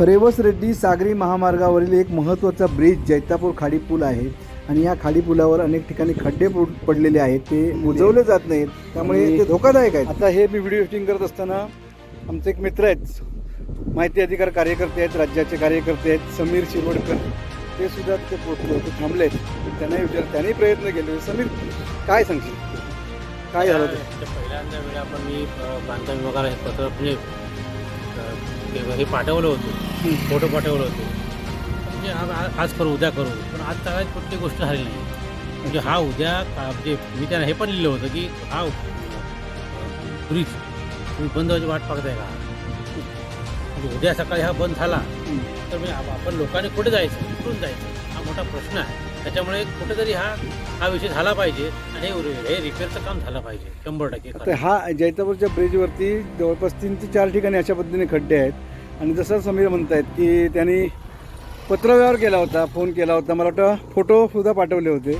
रेवस रेड्डी सागरी महामार्गावरील एक महत्त्वाचा ब्रिज जैतापूर खाडी पूल आहे आणि या खाडी पुलावर अनेक ठिकाणी खड्डे पड- पडलेले आहेत. ते बुजवले जात नाहीत. त्यामुळे ते धोकादायक आहेत. आता हे मी व्हिडिओ शूटिंग करत असताना आमचे एक मित्र आहेत. माहिती अधिकार कार्यकर्ते आहेत राज्याचे कार्यकर्ते आहेत समीर शिरवडकर ते सुद्धा तिथे पोहोचले होते थांबले आहेत त्यांनाही विचार त्यांनी प्रयत्न केले. समीर काय सांगशील? काय झालं ते? पहिल्यांदा वेळी आपण मी बांधकाम विभागाला हे पत्र म्हणजे हे- हे पाठवलं होतं. फोटो पाठवलं होतं. म्हणजे आज आज- आज करू उद्या करू. पण आज सगळ्यात कुठली गोष्ट झाली नाही. म्हणजे हा उद्या का- म्हणजे मी त्यांना हे पण लिहिलं होतं की हा ब्रिज तुम्ही बंद व्हायची वाट पाहताय का? म्हणजे उद्या सकाळी हा बंद झाला तर मी आपण लोकांनी कुठे जायचं? कुठून जायचं? हा मोठा प्रश्न आहे. त्याच्यामुळे कुठेतरी हा हा विषय झाला पाहिजे आणि हे- रिपेअरचं काम झालं पाहिजे शंभर टक्के तर हा जैतापूरच्या ब्रिजवरती जवळपास तीन ते चार ठिकाणी अशा पद्धतीने खड्डे आहेत. आणि जसं समीर म्हणतायत की त्यांनी पत्रव्यवहार केला होता फोन केला होता. मला वाटतं फोटो सुद्धा पाठवले होते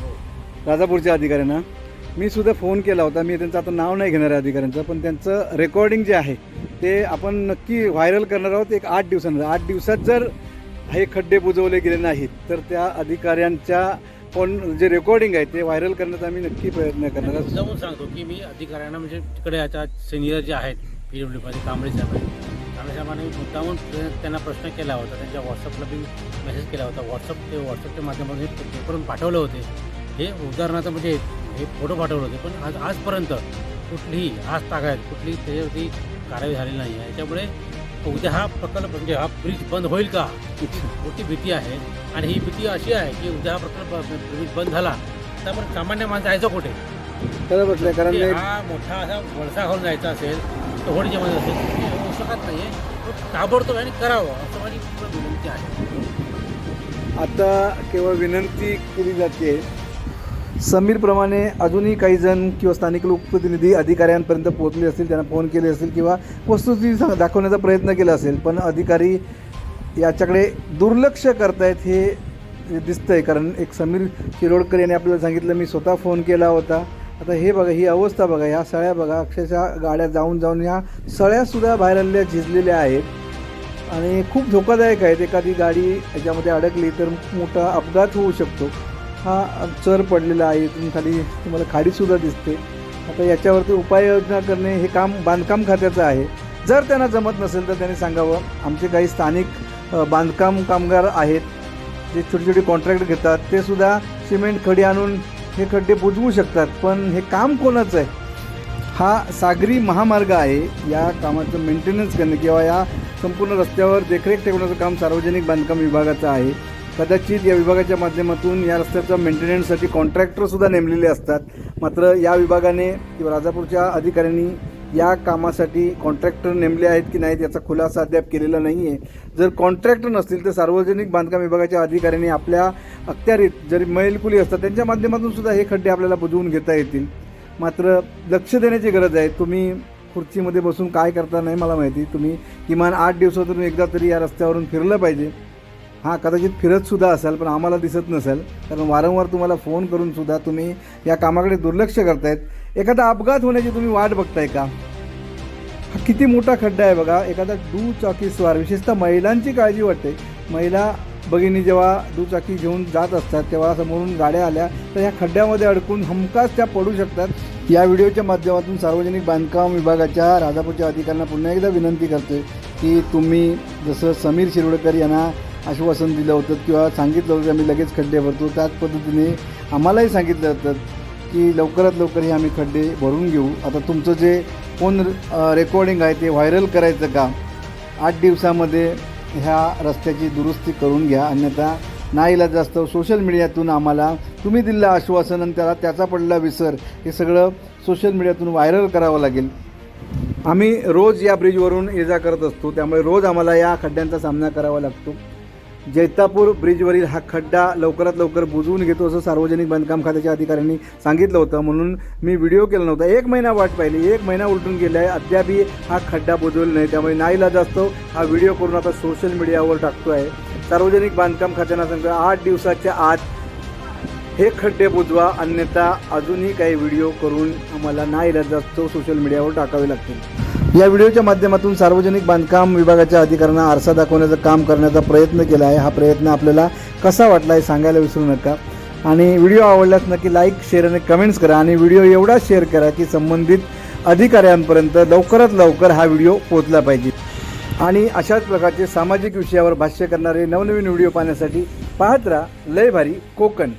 राजापूरच्या अधिकाऱ्यांना. मी सुद्धा फोन केला होता. मी त्यांचं आता नाव नाही घेणार आहे अधिकाऱ्यांचं पण त्यांचं रेकॉर्डिंग जे आहे ते आपण नक्की व्हायरल करणार आहोत. एक आठ दिवसानंतर. आठ दिवसात जर हे खड्डे बुजवले गेले नाहीत तर त्या अधिकाऱ्यांच्या फोन जे रेकॉर्डिंग आहे ते व्हायरल करण्याचा आम्ही नक्की प्रयत्न करणार. आहोत जाऊन सांगतो की मी अधिकाऱ्यांना म्हणजे तिकडे आता सिनियर जे आहेत पी डब्ल्यू मध्ये कांबळे साहेब आहेत. कांबळे साहेबांनी मुद्दामून त्यांना प्रश्न केला होता. त्यांच्या व्हॉट्सअपला बी मेसेज केला होता. व्हॉट्सअप ते व्हॉट्सअपच्या माध्यमातून हे पेपरून पाठवले होते. हे उदाहरणार्थ म्हणजे हे फोटो पाठवले होते. पण आज आजपर्यंत कुठलीही आज तागायत कुठलीही त्याच्यावरती कारवाई झालेली नाही आहे. त्याच्यामुळे उद्या हा प्रकल्प म्हणजे हा ब्रिज बंद होईल का? मोठी भीती आहे. आणि ही भीती अशी आहे की उद्या हा प्रकल्प ब्रिज बंद झाला तर आपण सामान्य माणसं जायचं कुठे? खरं म्हटलं कारण ते- हा मोठा असा वळसा घालून जायचा असेल तर होडीच्या मध्ये असेल होऊ शकत नाही ताबडतोब आणि करावं असं माझी विनंती आहे. आता केवळ विनंती केली जाते समीरप्रमाणे अजूनही काही जण किंवा स्थानिक लोकप्रतिनिधी अधिकाऱ्यांपर्यंत पोहोचले असतील त्यांना फोन केले असतील किंवा वस्तुस्थिती सांग- दाखवण्याचा प्रयत्न केला असेल पण अधिकारी याच्याकडे दुर्लक्ष करतायत हे दिसतंय. कारण एक समीर शिरोडकर यांनी आपल्याला सांगितलं मी स्वतः फोन केला होता. आता हे बघा ही अवस्था बघा ह्या सळ्या बघा अक्षरशः गाड्या जाऊन जाऊन ह्या सळ्यासुद्धा बाहेर आलेल्या झिजलेल्या आहेत. आणि खूप धोकादायक आहेत. एखादी गाडी याच्यामध्ये अडकली तर मोठा अपघात होऊ शकतो. हा चर पडलेला आहे इथून खाली. तुम्हाला खाडीसुद्धा दिसते. आता याच्यावरती उपाययोजना करणे हे काम बांधकाम खात्याचं आहे. जर त्यांना जमत नसेल तर त्यांनी सांगावं. आमचे काही स्थानिक बांधकाम कामगार आहेत. जे छोटे छोटे कॉन्ट्रॅक्ट घेतात. ते सुद्धा सिमेंट खडी आणून हे खड्डे बुजवू शकतात. पण हे काम कोणाचं आहे? हा सागरी महामार्ग आहे. या कामाचं मेंटेनन्स करणे किंवा या संपूर्ण रस्त्यावर देखरेख ठेवण्याचं काम सार्वजनिक बांधकाम विभागाचं आहे. कदाचित या विभागाच्या माध्यमातून या रस्त्याच्या मेंटेनन्ससाठी कॉन्ट्रॅक्टरसुद्धा नेमलेले असतात. मात्र या विभागाने किंवा राजापूरच्या अधिकाऱ्यांनी या कामासाठी कॉन्ट्रॅक्टर नेमले आहेत की नाहीत याचा खुलासा अद्याप केलेला नाही आहे जर कॉन्ट्रॅक्टर नसतील तर सार्वजनिक बांधकाम विभागाच्या अधिकाऱ्यांनी आपल्या अखत्यारीत जरी मैलकुली असतात त्यांच्या माध्यमातून सुद्धा हे खड्डे आपल्याला बुजवून घेता येतील. मात्र लक्ष देण्याची गरज आहे. तुम्ही खुर्चीमध्ये बसून काय करता नाही मला माहिती. तुम्ही किमान आठ दिवसातून एकदा तरी या रस्त्यावरून फिरलं पाहिजे. हां कदाचित फिरतसुद्धा असाल पण आम्हाला दिसत नसेल. कारण वारंवार तुम्हाला फोन करून सुद्धा तुम्ही या कामाकडे दुर्लक्ष करतायत. एखादा अपघात होण्याची तुम्ही वाट बघताय का? हा किती मोठा खड्डा आहे बघा. एखादा दुचाकीस्वार विशेषतः महिलांची काळजी वाटते. महिला भगिनी जेव्हा दुचाकी घेऊन जात असतात तेव्हा समोरून गाड्या आल्या तर ह्या खड्ड्यामध्ये अडकून हमखास त्या पडू शकतात. या व्हिडिओच्या माध्यमातून सार्वजनिक बांधकाम विभागाच्या राजापूरच्या अधिकाऱ्यांना पुन्हा एकदा विनंती करते की तुम्ही जसं समीर शिरोडकर यांना आश्वासन दिलं होतं किंवा सांगितलं होतं की आम्ही लगेच खड्डे भरतो. त्याच पद्धतीने आम्हालाही सांगितलं होतं की लवकरात लवकर हे आम्ही खड्डे भरून घेऊ. आता तुमचं जे फोन रेकॉर्डिंग आहे ते व्हायरल करायचं का आठ दिवसामध्ये ह्या रस्त्याची दुरुस्ती करून घ्या. अन्यथा नाईला जास्त. सोशल मीडियातून आम्हाला तुम्ही दिलं आश्वासन आणि त्याला त्याचा पडला विसर. हे सगळं सोशल मीडियातून व्हायरल करावं लागेल. आम्ही रोज या ब्रिजवरून ये जा करत असतो. त्यामुळे रोज आम्हाला या खड्ड्यांचा सामना करावा लागतो. जैतापूर ब्रिजवरील हा खड्डा लवकरात लवकर बुजवून घेतो असं सार्वजनिक बांधकाम खात्याच्या अधिकाऱ्यांनी सांगितलं होतं. म्हणून मी व्हिडिओ केला नव्हता. एक महिना वाट पाहिली. एक महिना उलटून गेला आहे अद्यापही हा खड्डा बुजवला नाही. त्यामुळे नाईला असतो हा व्हिडिओ करून आता सोशल मीडियावर टाकतो आहे सार्वजनिक बांधकाम खात्यानं सांगतो आठ दिवसाच्या आत हे खड्डे बुजवा. अन्यथा अजूनही काही व्हिडिओ करून आम्हाला नाईला असतो सोशल मीडियावर टाकावे लागतील. या व्हिडिओच्या माध्यमातून सार्वजनिक बांधकाम विभागाच्या अधिकाऱ्यांना आरसा दाखवण्याचं काम करण्याचा प्रयत्न केला आहे. हा प्रयत्न आपल्याला कसा वाटला आहे सांगायला विसरू नका. आणि व्हिडिओ आवडल्यास नक्की लाईक शेअर आणि कमेंट्स करा आणि व्हिडिओ एवढा शेअर करा की संबंधित अधिकाऱ्यांपर्यंत लवकरात लवकर हा व्हिडिओ पोहोचला पाहिजे. आणि अशाच प्रकारचे सामाजिक विषयावर भाष्य करणारे नवनवीन व्हिडिओ पाहण्यासाठी पाहत राहा. लय भारी कोकण.